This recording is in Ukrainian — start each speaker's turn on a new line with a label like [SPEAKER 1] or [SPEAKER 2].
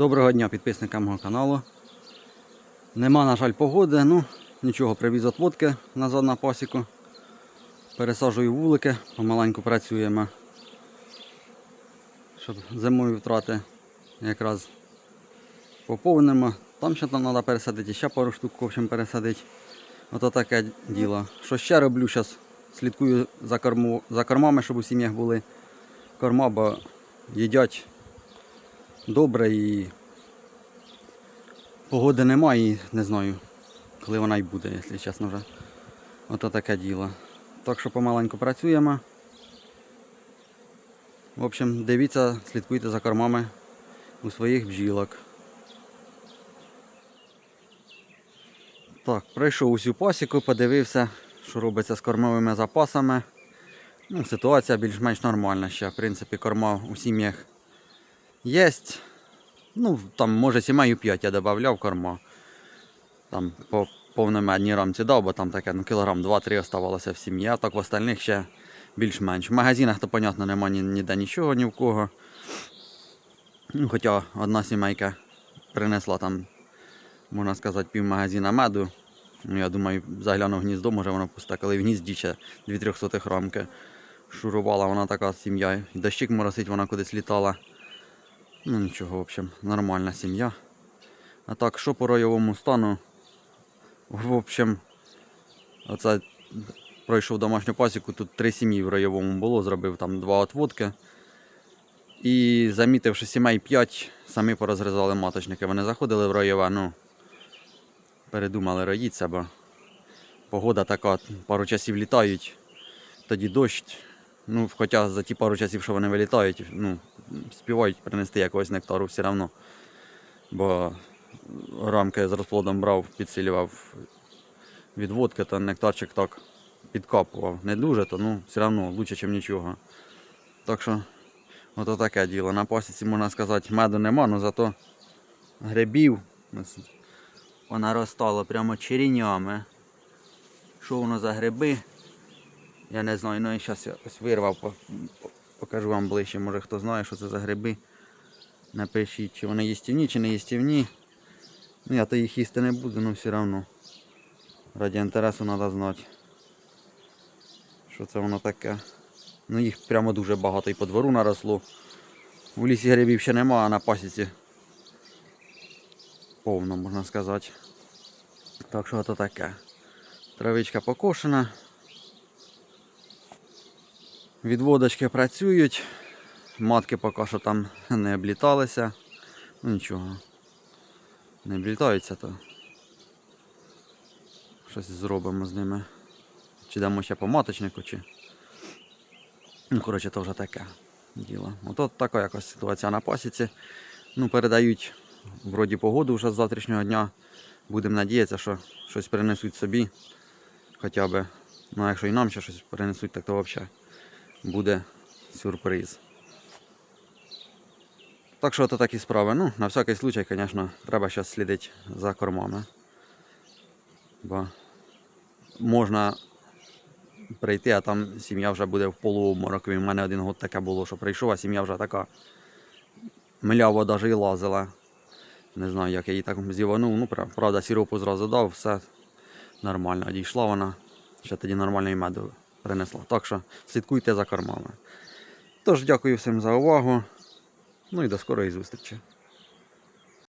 [SPEAKER 1] Доброго дня підписникам мого каналу. Нема, на жаль, погоди, ну нічого, привіз отводки назад на пасіку. Пересаджую вулики, помаленьку працюємо. Щоб зимові втрати якраз поповнимо. Там ще там треба пересадити, ще пару штук в пересадити. Ото таке діло. Що ще роблю зараз? Слідкую за, корму, за кормами, щоб у сім'ях були корма, бо їдять добре і погоди немає і не знаю, коли вона й буде, якщо чесно вже. Ото таке діло. Так що помаленьку працюємо. В общем, дивіться, слідкуйте за кормами у своїх бджілок. Так, пройшов усю пасіку, подивився, що робиться з кормовими запасами. Ну, ситуація більш-менш нормальна ще. В принципі, корма у сім'ях є. Ну, там, може, сімею 5 я додавав корма. Там по повномедній рамці дав, бо там таке ну, кілограм 2-3 оставалося в сім'ї, а так в остальних ще більш-менш. В магазинах, то, понятно, нема ні, ніде нічого, ні в кого. Ну, хоча одна сімейка принесла там, можна сказати, пів магазина меду. Ну, я думаю, заглянув в гніздо, може воно пусте, коли в гнізді ще 2 сотих рамки. Шурувала вона така сім'я. І дощик моросить, вона кудись літала. Ну нічого, в общем, нормальна сім'я. А так, що по ройовому стану? В общем, оце пройшов домашню пасіку, тут три сім'ї в ройовому було, зробив там два отводки. І замітив, що сімей 5, самі порозрізали маточники. Вони заходили в ройове, ну передумали роїться, бо погода така, пару часів літають, тоді дощ. Ну, хоча за ті пару часів, що вони вилітають, ну, співають принести якогось нектару все одно. Бо рамки з розплодом брав, підсилював відводки, то нектарчик так підкапував. Не дуже, то ну, все одно краще, ніж нічого. Так що, ото таке діло. На пасіці, можна сказати, меду нема, але зато грибів ось понаростало прямо черенями. Що воно за гриби? Я не знаю, ну і зараз я ось вирвав, покажу вам ближче, може хто знає, що це за гриби. Напишіть, чи вони їстівні, чи не їстівні. Ну я то їх їсти не буду, але все одно. Раді інтересу треба знати. Що це воно таке. Ну їх прямо дуже багато і по двору наросло. У лісі грибів ще нема, а на пасіці повно, можна сказати. Так що то таке. Травичка покошена. Відводочки працюють. Матки поки що там не обліталися. Ну нічого. Не облітаються, то щось зробимо з ними. Чи дамо ще по маточнику, чи. Ну, коротше, то вже таке діло. Ото така якась ситуація на пасіці. Ну, передають вроді погоду вже з завтрашнього дня. Будемо надіятися, що щось принесуть собі. Хоча б. Ну, якщо і нам ще щось принесуть, так то взагалі буде сюрприз. Так що то такі справи. Ну, на всякий случай, звісно, треба зараз слідити за кормами. Бо можна прийти, а там сім'я вже буде в полуобморокові. У мене один год таке було, що прийшов, а сім'я вже така мляво навіть і лазила. Не знаю, як я її так зіванув. Ну, правда, сіропу зразу дав, все нормально. Дійшла вона. Ще тоді нормальний меду принесла. Так що слідкуйте за кормами. Тож, дякую всім за увагу. Ну і до скорої зустрічі.